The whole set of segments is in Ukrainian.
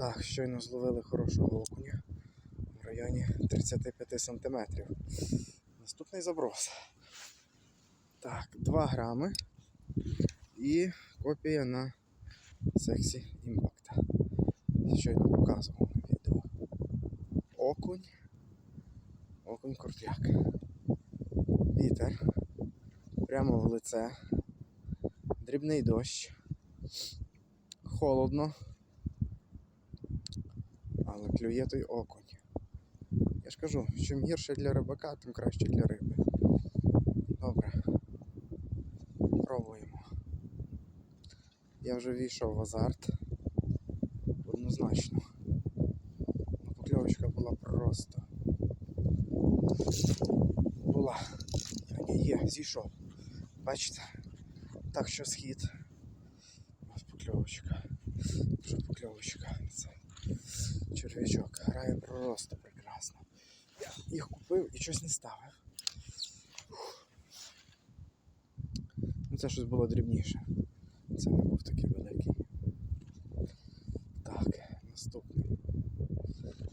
Так, щойно зловили хорошого окуня в районі 35 сантиметрів. Наступний заброс. Так, 2 грами і копія на сексі імпакта. Щойно показував на відео. Окунь. Окунь крутяк. Вітер. Прямо в лице. Дрібний дощ. Холодно. Але клює той окунь. Я ж кажу, чим гірше для рибака, тим краще для риби. Добре. Пробуємо. Я вже війшов в азарт. Однозначно. Ну, Покльовочка була просто. Була. Ні, є, зійшов. Бачите? Так що схід. Ось покльовочка. Вже покльовочка. Черв'ячок. Грає просто прекрасно. Я їх купив і щось не ставив. Ну це щось було дрібніше. Це не був такий великий. Так, наступний.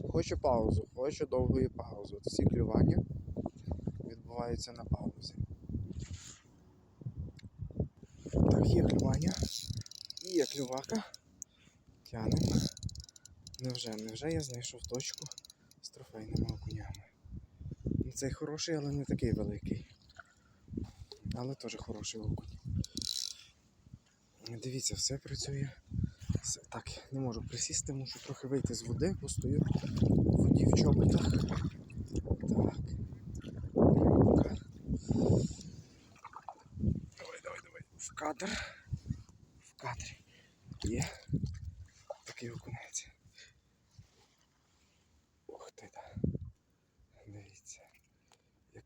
Хочу паузу, хочу довгої паузи. От всі клювання відбуваються на паузі. Так, є клювання. І є клювака. Тянемо. Невже, невже я знайшов точку з трофейними окунями. Ну, Цей хороший, але не такий великий. Але теж хороший окунь. Дивіться, все працює. Все. Так, не можу присісти, мушу трохи вийти з води, бо стою в воді в чоботах. Так. Давай, давай, давай. В кадр. В кадрі. Є.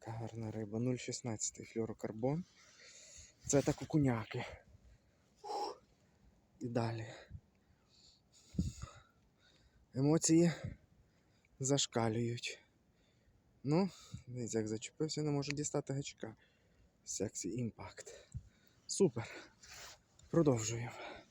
Яка гарна риба. 0,16 флюорокарбон. Це так окуняки. І далі. Емоції зашкалюють. Ну, дивіться, як зачепився, не можу дістати гачка. Сексі імпакт. Супер. Продовжуємо.